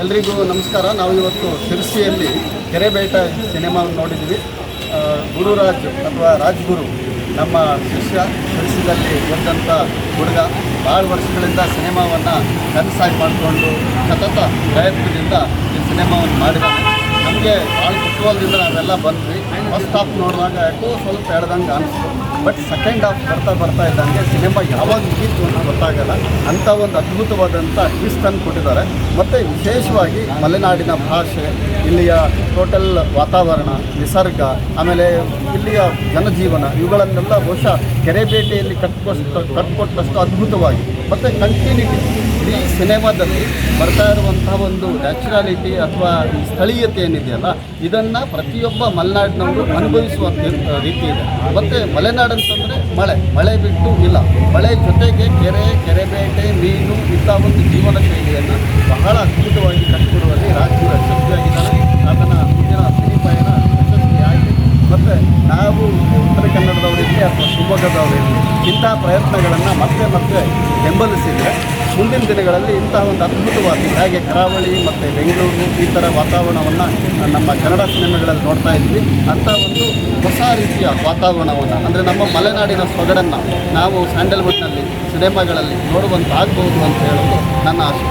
ಎಲ್ರಿಗೂ ನಮಸ್ಕಾರ. ನಾವು ಇವತ್ತು ಶಿರ್ಸಿಯಲ್ಲಿ ಕೆರೆಬೇಟ ಸಿನಿಮಾವನ್ನು ನೋಡಿದ್ವಿ ಗುರುರಾಜ್ ಅಥವಾ ರಾಜ್ಗುರು ನಮ್ಮ ಶಿಷ್ಯ ಶಿರ್ಸಿದಲ್ಲಿ ಬಂದಂಥ ಹುಡುಗ ಭಾಳ ವರ್ಷಗಳಿಂದ ಸಿನಿಮಾವನ್ನು ಕನಸಾಗಿ ಮಾಡಿಕೊಂಡು ಸತತ ಪ್ರಯತ್ನದಿಂದ ಈ ಸಿನಿಮಾವನ್ನು ಮಾಡಿದ್ದಾನೆ. ನಮಗೆ ಭಾಳ ಕುತೂಹಲದಿಂದ ನಾವೆಲ್ಲ ಬಂದ್ವಿ. ಫಸ್ಟ್ ಹಾಫ್ ನೋಡಿದಾಗ ಯಾಕೋ ಸ್ವಲ್ಪ ಎಳ್ದಂಗೆ ಅನಿಸ್ತು. ಬಟ್ ಸೆಕೆಂಡ್ ಹಾಫ್ ಬರ್ತಾ ಬರ್ತಾ ಇದ್ದಂಗೆ ಸಿನಿಮಾ ಯಾವಾಗ ಮುಗೀತು ಅಂತ ಗೊತ್ತಾಗಲ್ಲ. ಅಂಥ ಒಂದು ಅದ್ಭುತವಾದಂಥ ಟ್ವಿಸ್ಟನ್ನು ಕೊಟ್ಟಿದ್ದಾರೆ. ಮತ್ತು ವಿಶೇಷವಾಗಿ ಮಲೆನಾಡಿನ ಭಾಷೆ, ಇಲ್ಲಿಯ ಟೋಟಲ್ ವಾತಾವರಣ, ನಿಸರ್ಗ, ಆಮೇಲೆ ಇಲ್ಲಿಯ ಜನಜೀವನ, ಇವುಗಳನ್ನೆಲ್ಲ ಬಹುಶಃ ಕೆರೆಬೇಟೆಯಲ್ಲಿ ಕಟ್ಕೊಷ್ಟು ಕಟ್ಕೊಟ್ಟಷ್ಟು ಅದ್ಭುತವಾಗಿ. ಮತ್ತು ಕಂಟಿನ್ಯೂಟಿ ಇಡೀ ಸಿನಿಮಾದಲ್ಲಿ ಬರ್ತಾ ಇರುವಂತಹ ಒಂದು ನ್ಯಾಚುರಾಲಿಟಿ ಅಥವಾ ಈ ಸ್ಥಳೀಯತೆ ಏನಿದೆಯಲ್ಲ, ಇದನ್ನು ಪ್ರತಿಯೊಬ್ಬ ಮಲೆನಾಡಿನವರು ಅನುಭವಿಸುವ ರೀತಿ ಇದೆ. ಮತ್ತು ಮಲೆನಾಡು ಅಂತಂದರೆ ಮಳೆ ಮಳೆ ಬಿಟ್ಟು ಇಲ್ಲ. ಮಳೆ ಜೊತೆಗೆ ಕೆರೆ, ಕೆರೆಬೇಟೆ, ಮೀನು ಇಂಥ ಒಂದು ಜೀವನ ಶೈಲಿಯನ್ನು ಬಹಳ ಅದ್ಭುತವಾಗಿ ಕಟ್ಟಿಕೊಡುವಲ್ಲಿ ರಾಜ್ಯ ಯಶಸ್ವಿಯಾಗಿದ್ದಾರೆ. ಆತನ ಮುಂದಿನ ಸಿನಿ ಯಶಸ್ವಿಯಾಗಿ ಮತ್ತು ನಾವು ಉತ್ತರ ಕನ್ನಡದವರಿಗೆ ಅಥವಾ ಶಿವಮೊಗ್ಗದವರಿಗೆ ಇಂಥ ಪ್ರಯತ್ನಗಳನ್ನು ಮತ್ತೆ ಮತ್ತೆ ಬೆಂಬಲಿಸಿದರೆ ಮುಂದಿನ ದಿನಗಳಲ್ಲಿ ಇಂತಹ ಒಂದು ಅದ್ಭುತವಾಗಿ ಹೇಗೆ ಕರಾವಳಿ ಮತ್ತು ಬೆಂಗಳೂರು ಈ ಥರ ವಾತಾವರಣವನ್ನು ನಮ್ಮ ಕನ್ನಡ ಸಿನಿಮಾಗಳಲ್ಲಿ ನೋಡ್ತಾ ಇದ್ವಿ. ಅಂಥ ಒಂದು ಹೊಸ ರೀತಿಯ ವಾತಾವರಣವನ್ನು, ಅಂದರೆ ನಮ್ಮ ಮಲೆನಾಡಿನ ಸೊಗಡನ್ನು ನಾವು ಸ್ಯಾಂಡಲ್ವುಡ್ನಲ್ಲಿ, ಸಿನಿಮಾಗಳಲ್ಲಿ ನೋಡುವಂತಾಗಬಹುದು ಅಂತ ಹೇಳೋದು ನನ್ನ ಆಶೆ